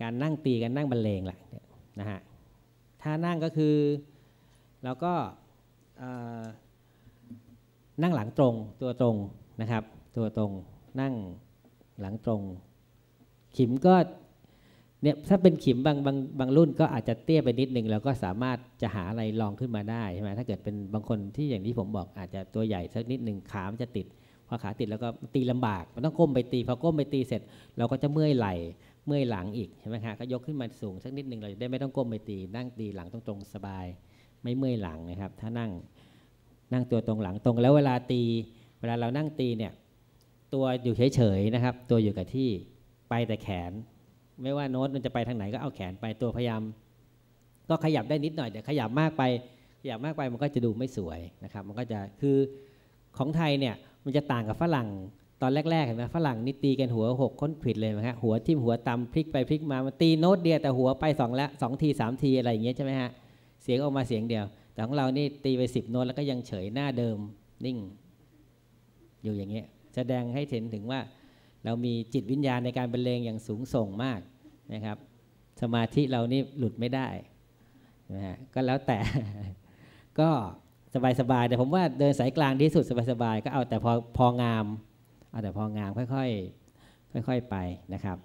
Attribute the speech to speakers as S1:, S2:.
S1: การนั่งตีกันนั่งบรรเลงแหละนะฮะถ้านั่งก็คือเราก็นั่งหลังตรงตัวตรงนะครับ ตัวตรงนั่งหลังตรง ขิมก็เนี่ยถ้าเป็นขิมบางบางบางรุ่นก็อาจจะเตี้ยไปนิดนึงเราก็สามารถจะหาอะไรลองขึ้นมาได้ใช่ไหมถ้าเกิดเป็นบางคนที่อย่างที่ผมบอกอาจจะตัวใหญ่สักนิดหนึ่งขามจะติดพอขาติดแล้วก็ตีลำบาก มันต้องก้มไปตีพอก้มไปตีเสร็จ เราก็จะเมื่อยไหล่ เมื่อยหลังอีกใช่ไหมคะก็ยกขึ้นมาสูงสักนิดหนึ่งเราจะได้ไม่ต้องก้มไปตีนั่งตีหลังตรงๆสบาย ไม่เมื่อยหลังนะครับ ถ้านั่งนั่งตัวตรงหลังตรงแล้วเวลาตี เวลาเรานั่งตีเนี่ยตัวอยู่เฉยๆนะครับ ตัวอยู่กับที่ไปแต่แขน ไม่ว่าโน้ตมันจะไปทางไหนก็เอาแขนไปตัวพยายาม ก็ขยับได้นิดหน่อยแต่ขยับมากไปขยับมากไปมันก็จะดูไม่สวยนะครับ มันก็จะคือของไทยเนี่ยมันจะต่างกับฝรั่ง ตอนแรกๆเห็นไหมฝรั่งนี่ตีกันหัวหกค้นผิดเลยนะฮะหัวทิ่มหัวตำพลิกไปพลิกมามันตีโน้ตเดียวแต่หัวไปสองละสองทีสามทีอะไรอย่างเงี้ยใช่ไหมฮะเสียงออกมาเสียงเดียว แต่ของเรานี่ตีไปสิบโน้ตแล้วก็ยังเฉยหน้าเดิมนิ่ง อยู่อย่างเงี้ยแสดงให้เห็นถึงว่า เรามีจิตวิญญาณในการบรรเลงอย่างสูงส่งมากนะครับ สมาธิเรานี่หลุดไม่ได้นะฮะก็แล้วแต่ก็สบายๆแต่ผมว่าเดินสายกลางที่สุดสบายๆก็เอาแต่พอพองาม เอาแต่พองามค่อยๆค่อย ๆไปนะครับ